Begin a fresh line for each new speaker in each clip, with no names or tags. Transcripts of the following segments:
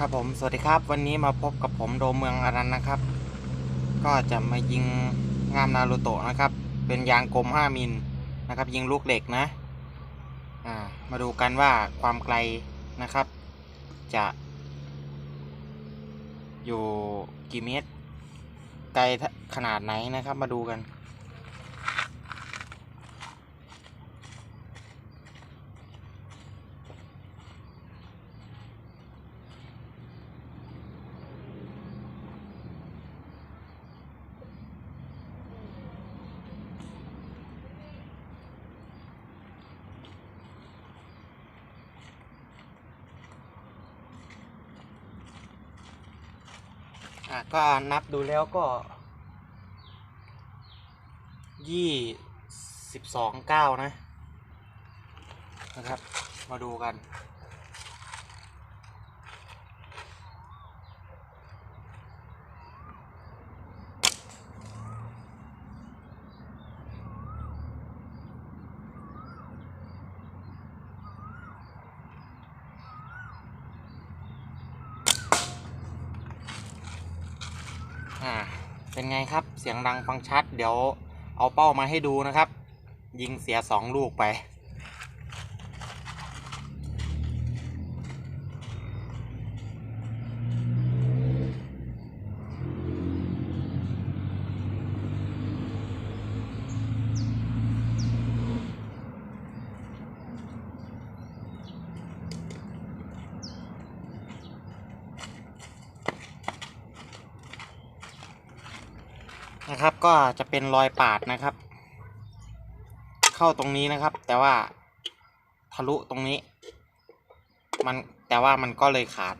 ครับผม สวัสดีครับ วันนี้มาพบกับผมโดมเมืองอารันนะครับ ก็จะมายิงงามนารูโตะนะครับ เป็นยางกลม 5 มิลนะครับ ยิงลูกเหล็กนะ อ่า มาดูกันว่าความไกลนะครับ จะ อยู่กี่เมตร ไกลขนาดไหนนะครับ มาดูกัน อะก็นับดูแล้วก็ยี่สิบสองเก้านะ นะครับ มาดูกัน อ่า เป็นไงครับ เสียงดังฟังชัด เดี๋ยวเอาเป้ามาให้ดูนะครับ ยิงเสียสองลูกไป นะครับ ก็จะเป็นรอยปาดนะครับ เข้าตรงนี้นะครับ แต่ว่าทะลุตรงนี้ มันแต่ว่ามันก็เลยขาด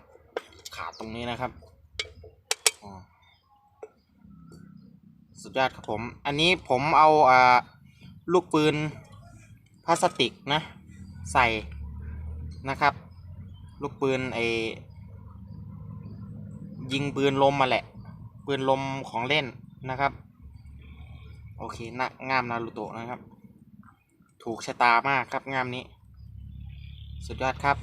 ขาดตรงนี้นะครับอ๋อสุดยอดครับผม อันนี้ผมเอาอ่าลูกปืนพลาสติกนะใส่นะครับ ลูกปืนไอยิงปืนลมมาแหละ ปืนลมของเล่น นะครับ โอเคนะงามนารูโตะนะครับ ถูกชะตามากครับงามนี้ สุดยอดครับ